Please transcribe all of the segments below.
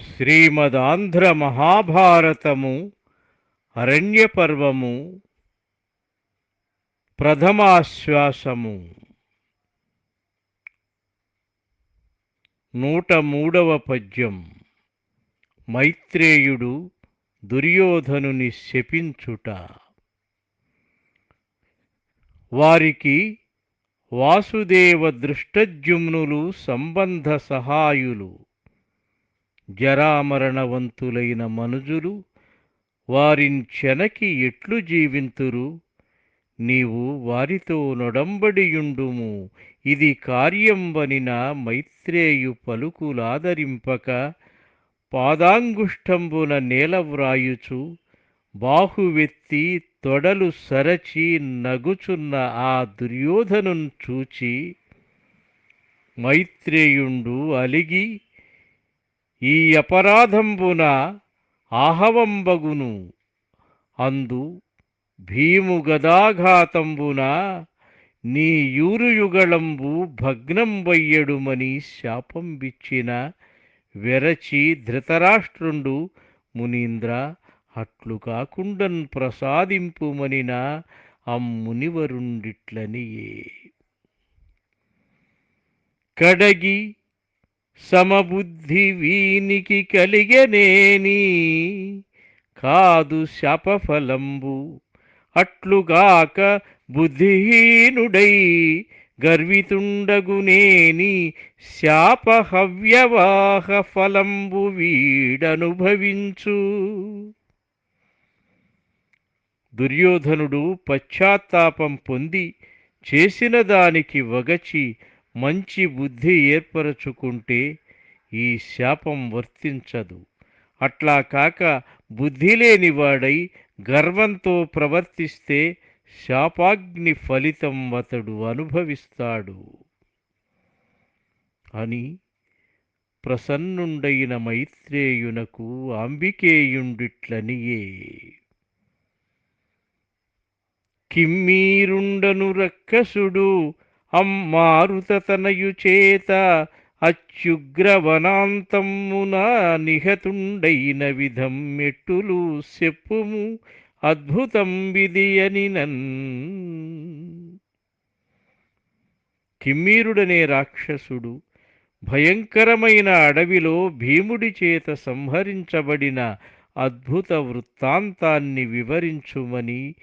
శ్రీమదాంధ్ర మహాభారతము అరణ్యపర్వము ప్రథమాశ్వాసము. నూట మూడవ పద్యం. మైత్రేయుడు దుర్యోధనుని శపించుట. వారికి వాసుదేవ దృష్టజ్యుమ్నులు సంబంధ సహాయులు. జరామరణవంతులైన మనుజులు వారించెనకి ఎట్లు జీవింతురు? నీవు వారితో నొడంబడియుండుము. ఇది కార్యంబనిన మైత్రేయు పలుకులాదరింపక పాదాంగుష్టంబున నేల వ్రాయుచు బాహువెత్తి తొడలు సరచి నగుచున్న ఆ దుర్యోధను చూచి మైత్రేయుండు అలిగి ఈ అపరాధంబున ఆహవంబగును. అందు భీము గదాఘాతంబున నీ యూరుయుగళంబు భగ్నంబయ్యడుమని శాపం బిచ్చిన వెరచి ధృతరాష్ట్రుండు మునీంద్ర అట్లు కాకుండన్ ప్రసాదింపుమనిన అమ్మునివరుండిట్లనియే. కడగి సమబుద్ధి వీనికి కలిగనేని కాదు శాపఫలంబు అట్లుగాక బుద్ధిహీనుడై గర్వితుండగునేని శాపహవ్యవాహ ఫలంబు వీడనుభవించు. దుర్యోధనుడు పశ్చాత్తాపం పొంది చేసిన దానికి వగచి మంచి బుద్ధి ఏర్పరచుకుంటే ఈ శాపం వర్తించదు. అట్లా కాక బుద్ధి లేనివాడై గర్వంతో ప్రవర్తిస్తే శాపాగ్ని ఫలితం అతడు అనుభవిస్తాడు. అని ప్రసన్నుండైన మైత్రేయునకు అంబికేయుండిట్లనియే. కిమ్మీరుండను రక్కసుడు అమ్మారుతనయు చేత అత్యుగ్రవనాంతమున నిహతుండైన విధం మెట్టులు చెప్పుము అద్భుతం విధియని నన్. కిమ్మీరుడనే రాక్షసుడు భయంకరమైన అడవిలో భీముడి చేత సంహరించబడిన అద్భుత వృత్తాంతాన్ని వివరించుమని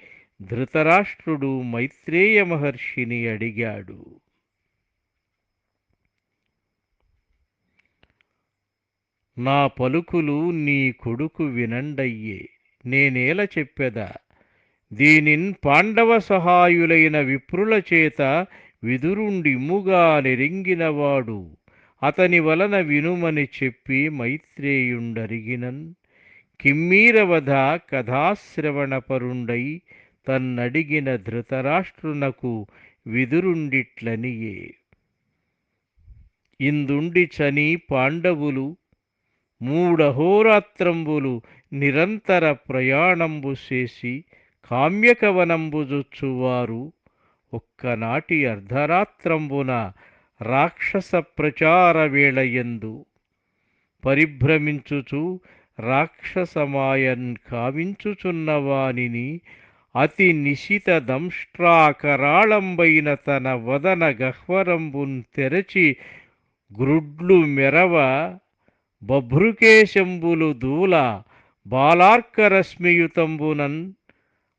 ధృతరాష్ట్రుడు మైత్రేయ మహర్షిని అడిగాడు. నా పలుకులు నీ కొడుకు వినండయ్యే నేనేల చెప్పెదా? దీనిన్ పాండవ సహాయులైన విప్రుల చేత విదురుండిమ్ముగా నెరింగినవాడు. అతని వలన వినుమని చెప్పి మైత్రేయుండరిగినన్. కిమ్మీరవధ కథాశ్రవణపరుండై తన్నడిగిన ధృతరాష్ట్రునకు విదురుండిట్లనియే. ఇందుండి చని పాండవులు మూడహోరాత్రంబులు నిరంతర ప్రయాణంబు చేసి కామ్యకవనంబుజొచ్చువారు ఒక్కనాటి అర్ధరాత్రంబున రాక్షస ప్రచార వేళయందు పరిభ్రమించుచు రాక్షసమాయన్ కావించుచున్నవానిని అతి నిశిత దంష్ట్రాకరాళంబైన తన వదన గహ్వరంబున్ తెరచి గ్రుడ్లు మెరవ బభ్రుకేశంబులు దూల బాలార్కరశ్మియుతంబునన్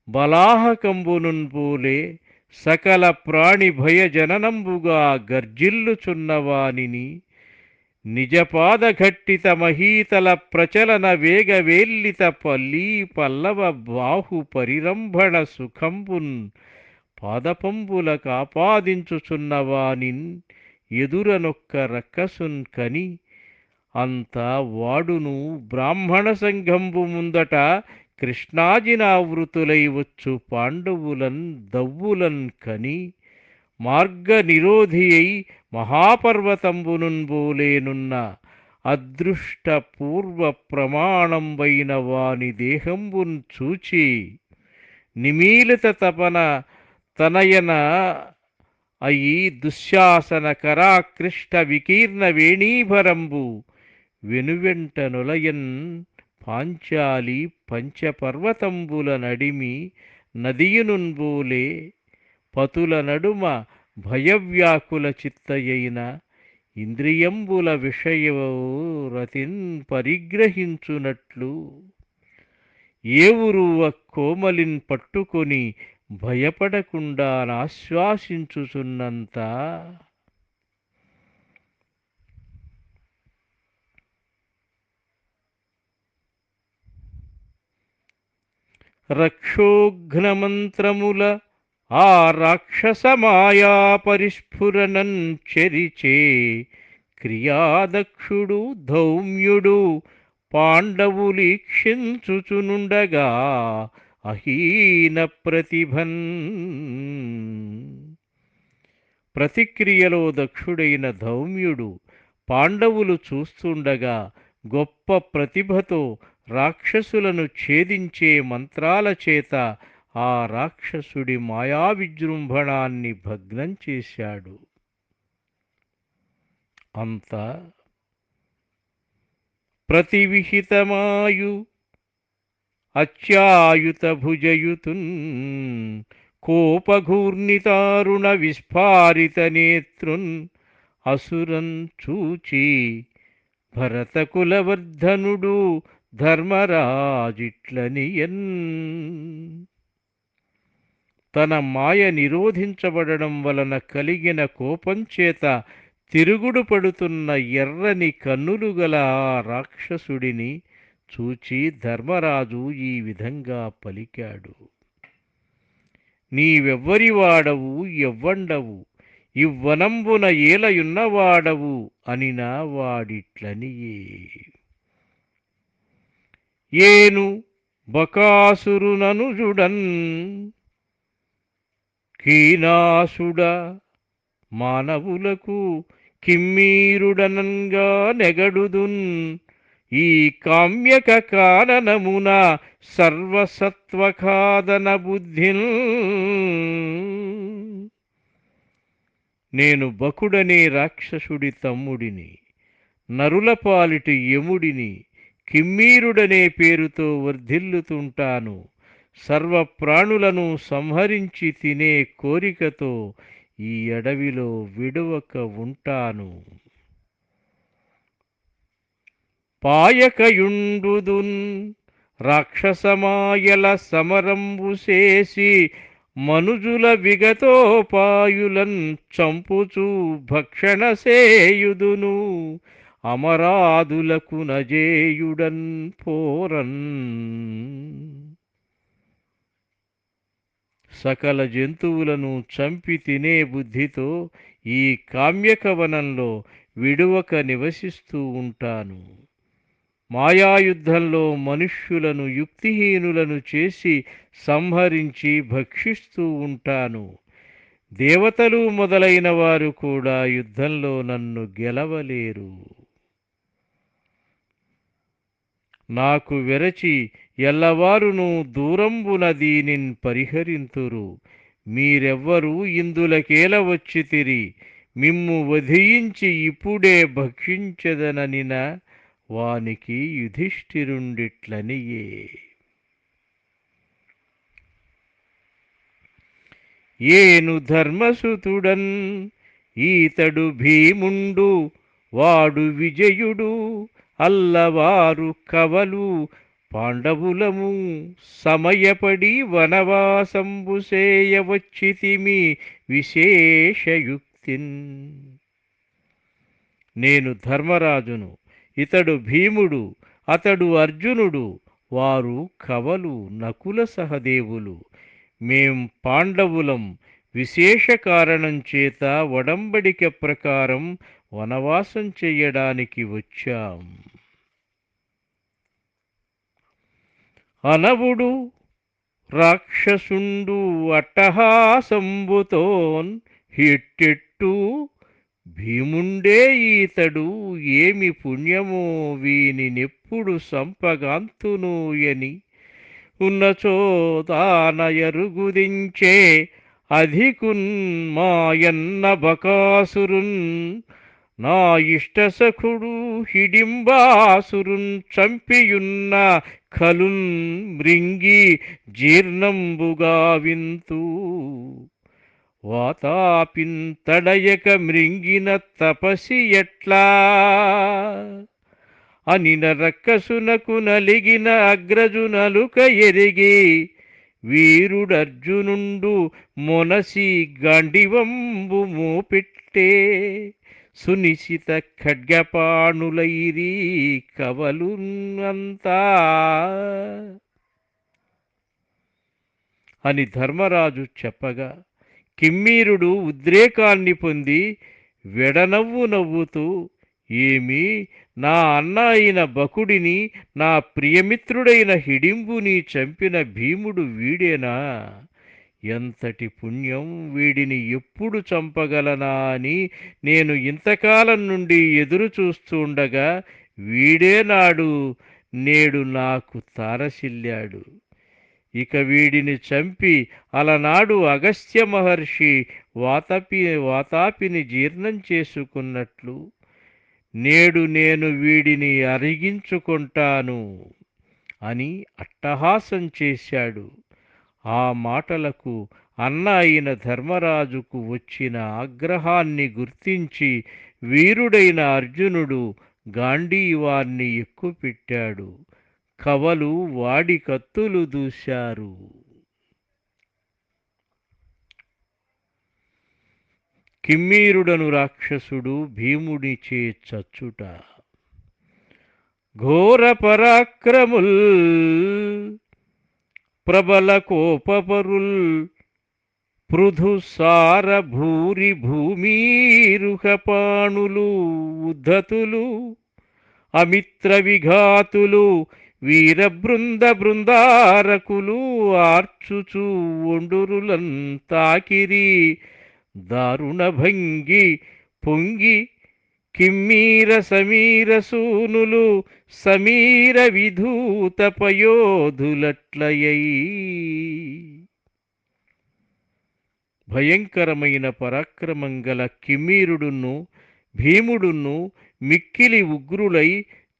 బలాహకంబునున్ పూలే సకల ప్రాణి భయ జననంబుగా గర్జిల్లుచున్నవానిని నిజపాదఘట్టిత మహీతల ప్రచలన వేగవేల్లిత పల్లీ పల్లవ బాహు పరిరంభణ సుఖంబున్ పాదపంబుల కాపాదించుచున్నవానిన్ ఎదురనొక్క రక్కసున్ కని అంతా వాడును బ్రాహ్మణ సంఘంబు ముందట కృష్ణాజినావృతులై వచ్చు పాండవులన్ దవ్వులన్ కని మార్గ నిరోధి అయి మహాపర్వతంబునున్ అదృష్టపూర్వ ప్రమాణంబైన వాని దేహంబున్ చూచి నిమీలిత తపన తనయన అయి దుశ్శాసన కరాకృష్ట వికీర్ణ వేణీభరంబు వెనువెంట నులయన్ పాంచాలి పంచపర్వతంబుల నడిమి నదియునున్బూలే పతుల నడుమ భయవ్యాకుల చిత్తయైన ఇంద్రియంబుల విషయవు రతిన్ పరిగ్రహించునట్లు. ఏ ఉరువ కోమలిన్ పట్టుకొని భయపడకుండా ఆశ్వాసించుచున్నంత రక్షోఘ్నమంత్రముల ఆ రాక్షసమాయా పరిస్ఫురణం చెరిచే క్రియాదక్షుడు ధౌమ్యుడు పాండవులీక్షించుచునుండగా అహీన ప్రతిభన్. ప్రతిక్రియలో దక్షుడైన ధౌమ్యుడు పాండవులు చూస్తుండగా గొప్ప ప్రతిభతో రాక్షసులను ఛేదించే మంత్రాల చేత ఆ రాక్షసుడి మాయా విజృంభణాన్ని భగ్నం చేశాడు. అంత ప్రతివిహితమాయు అత్యాయుత భుజయుతున్ కోపఘూర్ణితారుణ విస్ఫారిత నేత్రున్ అసురం చూచి భరతకులవర్ధనుడు ధర్మరాజిట్లనియన్. తన మాయ నిరోధించబడడం వలన కలిగిన కోపం చేత తిరుగుడు పడుతున్న ఎర్రని కన్నులు గల ఆ రాక్షసుడిని చూచి ధర్మరాజు ఈ విధంగా పలికాడు. నీవెవ్వరివాడవు ఎవ్వండవు ఇవ్వనంబున ఏలయున్నవాడవు అనినా వాడిట్లనియే. ఏను బకాసురుననుజుడన్ హీనాసుడ మానవులకు కిమ్మీరుడనంగా నెగడుదున్. ఈ కామ్యక కారణమున సర్వసత్వఖాదన బుద్ధిన్. నేను బకుడనే రాక్షసుడి తమ్ముడిని నరులపాలిటి యముడిని కిమ్మీరుడనే పేరుతో వర్ధిల్లుతుంటాను. సర్వ ప్రాణులను సంహరించి తినే కోరికతో ఈ అడవిలో విడువక ఉంటాను. పాయకయుండుదున్ రాక్షసమాయల సమరంబు చేసి మనుజుల విగతోపాయులన్ చంపుచూ భక్షణ సేయుదును అమరాదులకు నజేయుడన్ పోరన్. సకల జంతువులను చంపి తినే బుద్ధితో ఈ కామ్యకవనంలో విడువక నివసిస్తూ ఉంటాను. మాయాయుద్ధంలో మనుష్యులను యుక్తిహీనులను చేసి సంహరించి భక్షిస్తూ ఉంటాను. దేవతలు మొదలైన వారు కూడా యుద్ధంలో నన్ను గెలవలేరు. నాకు విరచి ఎల్లవారును దూరంబున దీనిన్ పరిహరింతురు. మీరెవ్వరూ ఇందులకేల వచ్చితిరి మిమ్ము వధించి ఇప్పుడే భక్షించదననిన వానికి యుధిష్ఠిరుండిట్లనియే. ఏను ధర్మసుతుడన్ ఈతడు భీముండు వాడు విజయుడు అల్లవారు కవలు పాండవులము సమయపడి వనవాసంబు సేయవచ్చితిమి విశేషయుక్తిన్. నేను ధర్మరాజును ఇతడు భీముడు అతడు అర్జునుడు వారు కవలు నకుల సహదేవులు. మేం పాండవులం విశేష కారణం చేత వడంబడిక ప్రకారం వనవాసం చెయ్యడానికి వచ్చాం. అనవుడు రాక్షసుండు అట్టహాసంబుతోన్ హిట్టెట్టు భీముండే ఈతడు ఏమి పుణ్యమో వీని వీనినెప్పుడు సంపగాంతునూయని ఉన్నచో తానయరుగుదించే అధికున్ మాయన్న బకాసురున్ నా ఇష్టసఖుడు హిడింబాసురున్ చంపియున్న కలున్ మృంగి జీర్ణంబుగా వింతు వాతాపిన్ తడయక మృంగిన తపసి ఎట్లా? అనిన రక్కసునకు నలిగిన అగ్రజునలుక ఎరిగి వీరుడర్జునుండు మొనసి గండివంబు మోపెట్టే సునిశిత ఖడ్గపాణులైరి కవలున్నంతా. అని ధర్మరాజు చెప్పగా కిమ్మీరుడు ఉద్రేకాన్ని పొంది వెడనవ్వు నవ్వుతూ ఏమి నా అన్న అయిన బకుడిని నా ప్రియమిత్రుడైన హిడింబుని చంపిన భీముడు వీడేనా? ఎంతటి పుణ్యం వీడిని ఎప్పుడు చంపగలనా అని నేను ఇంతకాలం నుండి ఎదురు చూస్తుండగా వీడే నాడు నేడు నాకు తారసిల్లాడు. ఇక వీడిని చంపి అలనాడు అగస్త్య మహర్షి వాతపి వాతాపిని జీర్ణం చేసుకున్నట్లు. నేడు నేను వీడిని అరిగించుకుంటాను అని అట్టహాసం చేశాడు. ఆ మాటలకు అన్న అయిన ధర్మరాజుకు వచ్చిన ఆగ్రహాన్ని గుర్తించి వీరుడైన అర్జునుడు గాంధీవాన్ని ఎక్కుపెట్టాడు. కవలు వాడి కత్తులు దూశారు. కిమ్మీరుడను రాక్షసుడు భీముడిచే చచ్చుట. ఘోర పరాక్రముల్ ప్రబల కోపపరుల్ పృథు సార భూరి భూమీరుహపాణులు ఉద్ధతులు అమిత్ర విఘాతులు వీరబృంద బృందారకులు ఆర్చుచు ఒండురులంతాకిరి దారుణ భంగి పొంగి కిమ్మీర సమీర సూనులు సమీర విధూత పయోధులట్లయై భయంకరమైన పరాక్రమం గల కిమ్మీరుడును భీముడును మిక్కిలి ఉగ్రులై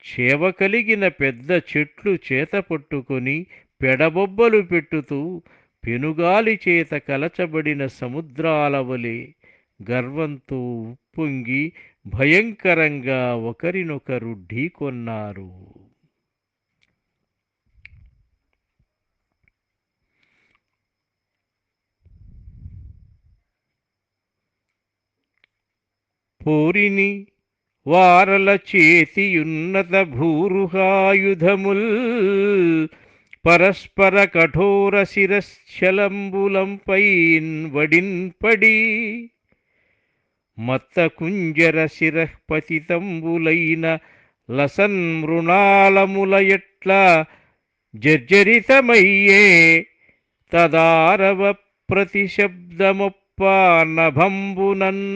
చేవ కలిగిన పెద్ద చెట్లు చేత పట్టుకొని పెడబొబ్బలు పెట్టుతూ పెనుగాలి చేత కలచబడిన సముద్రాల వలె గర్వంతో ఉప్పొంగి భయంకరంగా ఒకరినొకరు ఢీకొన్నారు. పోరిని వారల చేతియున్నత భూరుహాయుధముల్ పరస్పర కఠోర శిరశ్చలంబులంపై వడిన్పడి మత్త కుంజర శిరపతితంబులైన లసన్ మృణాళముల ఎట్ల జర్జరితమయ్యే తదారవ ప్రతిశబ్దమొప్ప నభంబునన్.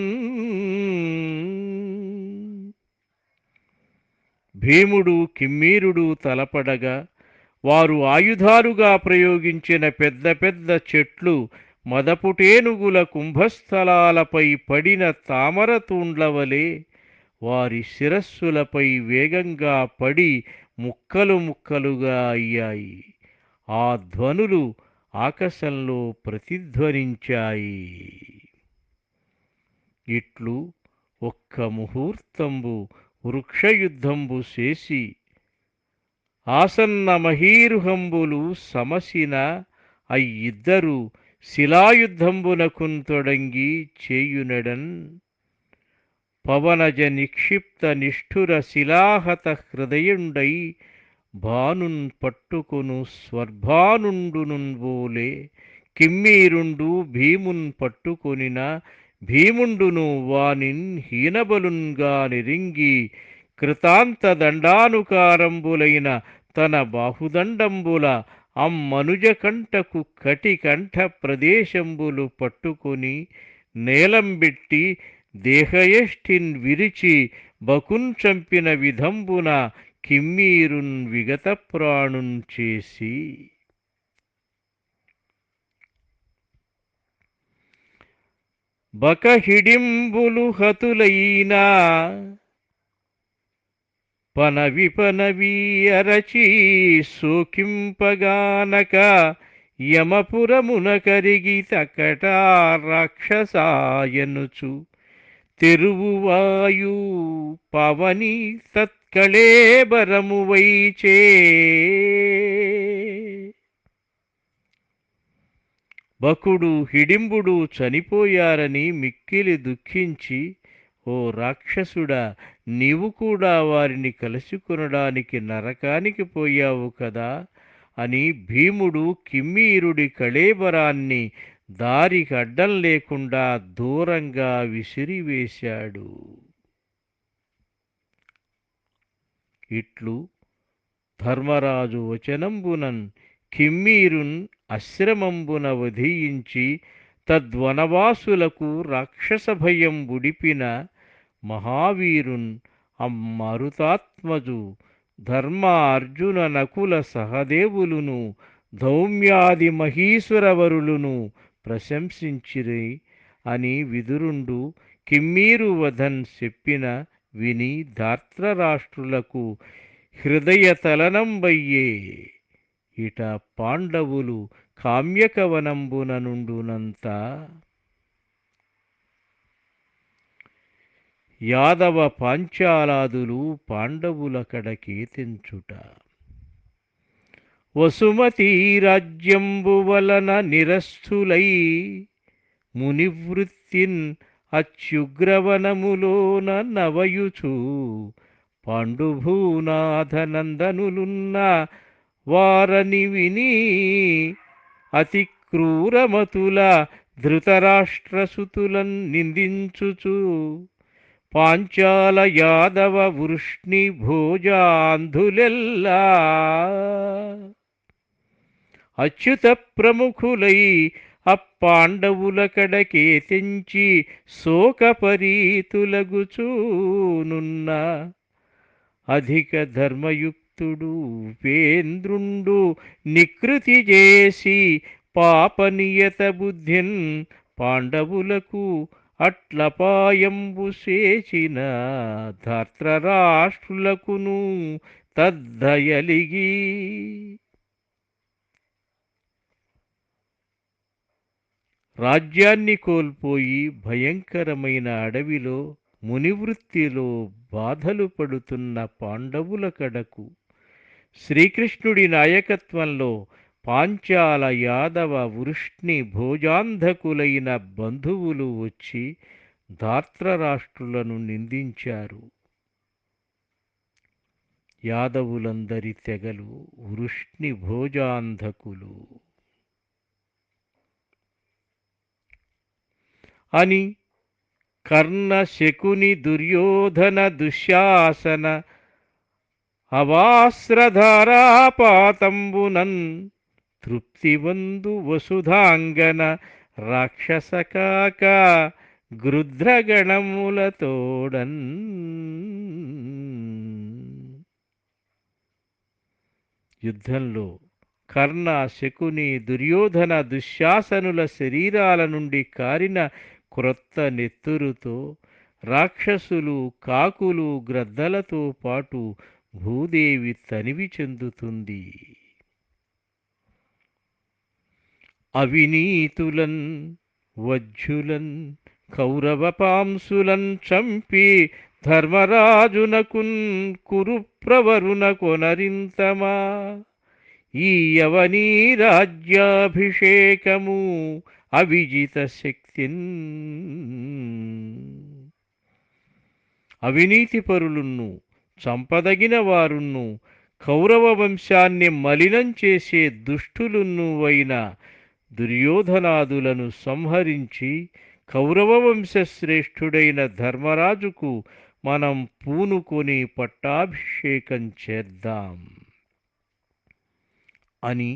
భీముడు కిమ్మీరుడు తలపడగా వారు ఆయుధాలుగా ప్రయోగించిన పెద్ద పెద్ద చెట్లు మదపుటేనుగుల కుంభస్థలాలపై పడిన తామర తూండ్లవలే వారి శిరస్సులపై వేగంగా పడి ముక్కలు ముక్కలుగా అయ్యాయి. ఆ ధ్వనులు ఆకాశంలో ప్రతిధ్వనించాయి. ఇట్లు ఒక్క ముహూర్తంబు వృక్షయుద్ధంబు చేసి ఆసన్న మహీరుహంబులు సమసిన అయ్యిద్దరు శిలాయుద్ధంబునకున్ తొడంగి చేయునడన్ పవనజ నిక్షిప్త నిష్ఠుర శిలాహత హృదయుండై భానున్ పట్టుకును స్వర్భానుండునున్ బోలే కిమ్మీరుండు భీమున్ పట్టుకొనిన భీముండును వానిన్ హీనబలున్గా నిరింగి కృతాంత దండానుకారంబులైన తన బాహుదండంబుల అమ్మనుజ కంఠకు కటికంఠ ప్రదేశంబులు పట్టుకొని నేలంబెట్టి దేహయష్టిన్ విరిచి బకున్ చంపిన విధంబున కిమ్మీరున్ విగత ప్రాణున్ చేసి. బకహిడింబులు హతులైనా పనవి పనవీ అరచి సోకింపగానక యమపురమున కరిగి తకట రాక్షసాయనుచు. తెరువువాయు పవని తత్కళేబరము వైచే. బకుడు హిడింబుడు చనిపోయారని మిక్కిలి దుఃఖించి ఓ రాక్షసుడా నీవు కూడా వారిని కలుసుకొనడానికి నరకానికి పోయావు కదా? అని భీముడు కిమ్మీరుడి కళేబరాన్ని దారికి అడ్డం లేకుండా దూరంగా విసిరివేశాడు. ఇట్లు ధర్మరాజు వచనంబునన్ కిమ్మీరున్ అశ్రమంబున వధీయించి తద్వనవాసులకు రాక్షస భయం ఉడిపిన మహావీరున్ అమ్మరుతాత్మజు ధర్మ అర్జున నకుల సహదేవులును ధౌమ్యాది మహీశ్వరవరులును ప్రశంసించిరి అని విదురుండు కిమ్మీరు వధన్ చెప్పిన విని ధాత్రరాష్ట్రులకు హృదయ తలనంబయ్యే ఇట పాండవులు కామ్యకవనంబున నుండునంతా యాదవ పాంచాలాదులు పాండవుల కడకే తెంచుట వసుమతి రాజ్యంబు వలన నిరస్థులై మునివృత్తిన్ అత్యుగ్రవనములోన నవయుచు పాండుభూనాథనందనులున్న వారని విని అతి క్రూరమతుల ధృతరాష్ట్రసుతులన్ నిందించుచు. పాంచాల యాదవ వృష్ణి భోజాంధులెల్లా. అచ్యుత ప్రముఖులై అప్పాండవుల కడకే తెంచి శోకపరీతులగుచూనున్న అధిక ధర్మయుక్తుడు ఉపేంద్రుండు నికృతి చేసి పాపనియత బుద్ధిన్ పాండవులకు అట్లపాయంబు చేసిన ధార్త్రరాష్ట్రులకును తద్దయలిగి. రాజ్యాన్ని కోల్పోయి భయంకరమైన అడవిలో మునివృత్తిలో బాధలు పడుతున్న పాండవుల కడకు శ్రీకృష్ణుడి నాయకత్వంలో పాంచాల యాదవ వృష్ణి భోజాంధకులైన బంధువులు వచ్చి ధార్త్రరాష్ట్రులను నిందించారు. యాదవులందరి తెగలు వృష్ణి భోజాంధకులు. అని కర్ణ శకుని దుర్యోధన దుశ్శాసన అవాస్రధారాపాతంబునన్ తృప్తివందు వసుధాంగన రాక్షసకాక గృధ్రగణములతోడన్ యుద్ధంలో కర్ణ శకుని దుర్యోధన దుశ్శాసనుల శరీరాల నుండి కారిన క్రొత్త నెత్తురుతో రాక్షసులు కాకులు గ్రద్దలతో పాటు భూదేవి తనివి చెందుతుంది. అవినీతులన్ వజ్జులన్ కౌరవ పాంసులన్ చంపి ధర్మరాజునకున్ కురు ప్రవరున కొనరింతమా? ఈ అవనీ రాజ్యాభిషేకము అవిజిత శక్తిన్. అవినీతిపరులున్ను చంపదగిన వారున్ను కౌరవ వంశాన్ని మలినం చేసే దుష్టులున్ను అయిన దుర్యోధనాదులను సంహరించి కౌరవ వంశశ్రేష్ఠుడైన ధర్మరాజుకు మనం పూనుకొని పట్టాభిషేకం చేద్దాం అని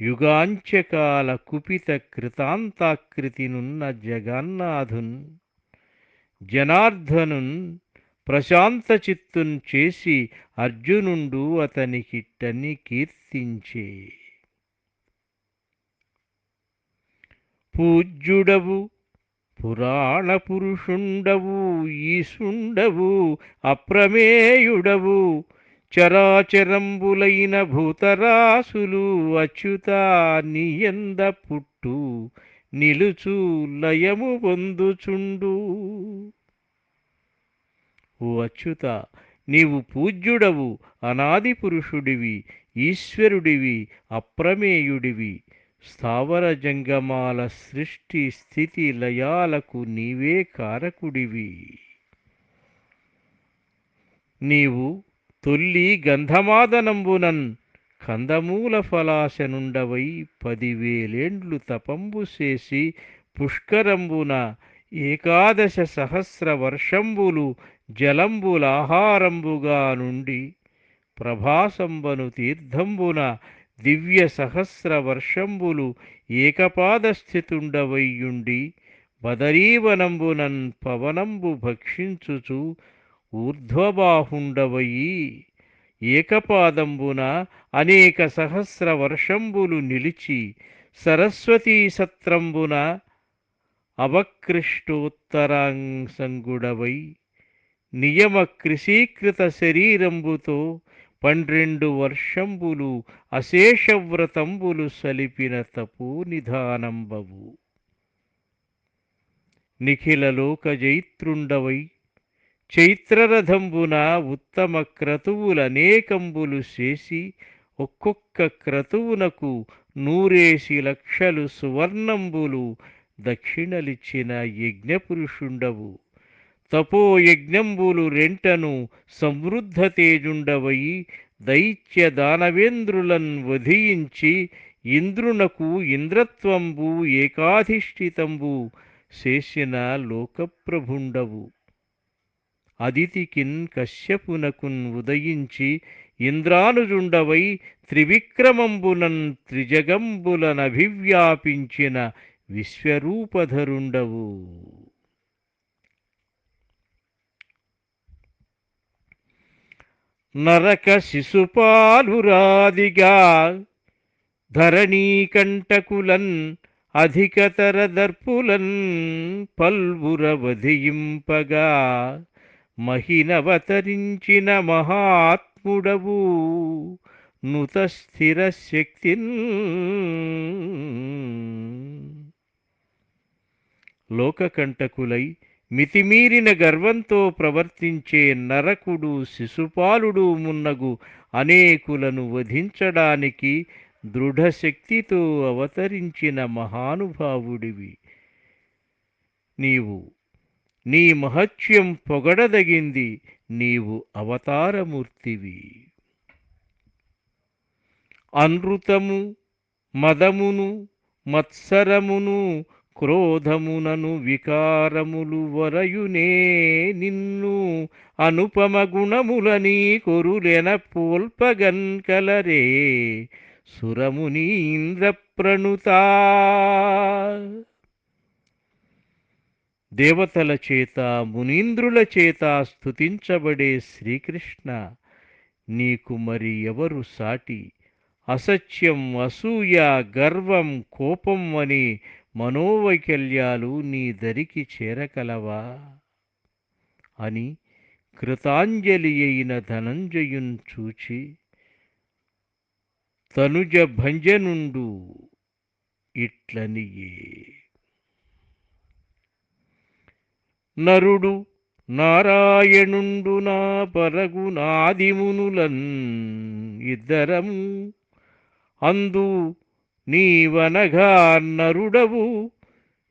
యుగాంచకాల కుపిత కృతాంతాకృతినున్న జగన్నాథున్ జనార్దనున్ ప్రశాంత చిత్తున్ చేసి అర్జునుండు అతనికిట్టని కీర్తించే పూజ్యుడవు పురాణ పురుషుండవు ఈశుండవు అప్రమేయుడవు. చరాచరంబులైన భూతరాసులు అచ్యుత నియంద పుట్టు నిలుచు లయము పొందుచుండు. ఓ అచ్యుత నీవు పూజ్యుడవు అనాది పురుషుడివి ఈశ్వరుడివి అప్రమేయుడివి. స్థావర జంగమాల సృష్టి స్థితి లయాలకు నీవే కారకుడివి. నీవు తొల్లి గంధమాదనంబునన్ కందమూల ఫలాశనుండవై పదివేలేండ్లు తపంబు చేసి పుష్కరంబున ఏకాదశ సహస్ర వర్షంబులు జలంబులాహారంబుగా నుండి ప్రభాసంబను తీర్థంబున దివ్య సహస్ర వర్షంబులు ఏకపాదస్థితుండవయ్యుండి బదరీవనంబునన్ పవనంబు భక్షించుచు ఊర్ధ్వబాహుండవయి ఏకపాదంబున అనేక సహస్ర వర్షంబులు నిలిచి సరస్వతీ సత్రంబున అవకృష్టోత్తరాంసంగుడవై నియమ కృషీకృత శరీరంబుతో పన్నెండు వర్షంబులు అశేషవ్రతంబులు సలిపిన తపో నిధానంబవు. నిఖిల లోక జైత్రుండవై చైత్రరథంబున ఉత్తమ క్రతువులనేకంబులు చేసి ఒక్కొక్క క్రతువునకు నూరేసి లక్షలు సువర్ణంబులు దక్షిణలిచ్చిన యజ్ఞపురుషుండవు. తపో యజ్ఞంబులు రెంటను సమృద్ధ తేజుండవయి దైత్య దానవేంద్రులన్ వధించి ఇంద్రునకు ఇంద్రత్వంబు ఏకాధిష్ఠితంబు చేసిన లోకప్రభుండవు. అదితికిన్ కశ్యపునకున్ ఉదయించి ఇంద్రానుజుండవై త్రివిక్రమంబునన్ త్రిజగంబులనభివ్యాపించిన విశ్వరూపధరుండవు. నరక శిశుపాలురాదిగా ధరణీకంటకులన్ అధికతర దర్పులన్ పల్వురవధింపగా మహినవతరించిన మహాత్ముడవు నుత స్థిర శక్తిన్ లోకకంటకులై మితిమీరిన గర్వంతో ప్రవర్తించే నరకుడు శిశుపాలుడు మున్నగు అనేకులను వధించడానికి దృఢశక్తితో అవతరించిన మహానుభావుడివి. నీవు నీ మహత్యం పొగడదగింది నీవు అవతారమూర్తివి. అనృతము మదమును మత్సరమును క్రోధమునను వికారములు వరయునే నిన్ను అనుపమ గుణములని కొరులెన పోల్పగన్ కలరే సురమునీంద్రప్రణుతా దేవతల చేత మునీంద్రుల చేత స్థుతించబడే శ్రీకృష్ణ నీకు మరి ఎవరు సాటి? అసత్యం అసూయ గర్వం కోపం అని మనోవైకల్యాలు నీ దరికి చేరకలవా? అని కృతాంజలి అయిన ధనంజయున్ చూచి తనుజ భంజనుండు ఇట్లనియే. నరుడు నారాయణుండు నా పరగు నాదిమునులన్ ఇద్దరము అందు నీవనగా నరుడవు.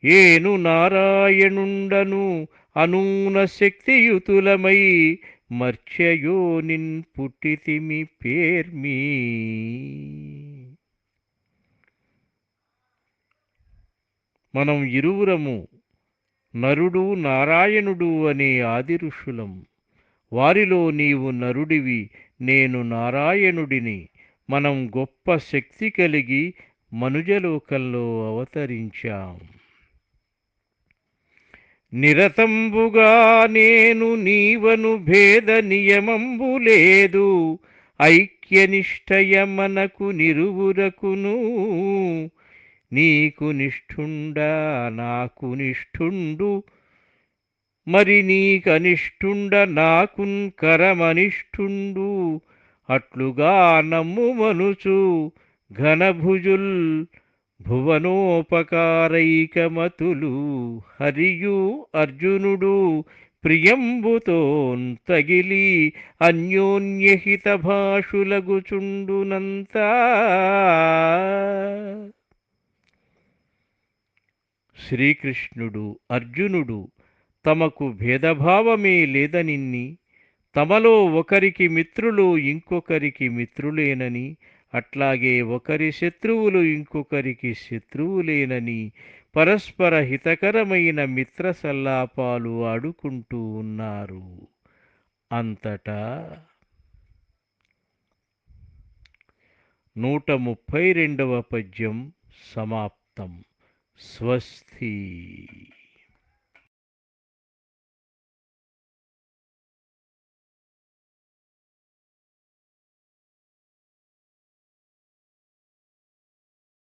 ఏను నారాయణుండను అనూన శక్తియుతులమై మర్చయో నిన్ పుట్టితిమి పేర్మీ. మనం ఇరువురము నరుడు నారాయణుడు అనే ఆది ఋషులం వారిలో నీవు నరుడివి నేను నారాయణుడిని. మనం గొప్ప శక్తి కలిగి మనుజలోకంలో అవతరించాం. నిరతంబుగా నేను నీవను భేద నియమంబు లేదు. ఐక్యనిష్టయ మనకు నిరువురకును. నీకు నిష్ఠుండా నాకు నిష్ఠుండు. మరి నీకనిష్ఠుండ నాకున్ కరమనిష్ఠుండు. అట్లుగా నమ్ము మనుచు ఘనభుజుల్ భువనోపకారైకమతులు హరియు అర్జునుడు ప్రియంబుతోన్ తగిలి అన్యోన్యహిత భాషులగుచుండునంతా శ్రీకృష్ణుడు అర్జునుడు తమకు భేదభావమే లేదనిన్ని తమలో ఒకరికి మిత్రులు ఇంకొకరికి మిత్రులేనని అట్లాగే ఒకరి శత్రువులు ఇంకొకరికి శత్రువులేనని పరస్పర హితకరమైన మిత్ర సల్లాపాలు ఆడుకుంటూ ఉన్నారు. అంతటా నూట ముప్పై రెండవ పద్యం సమాప్తం. స్వస్తి.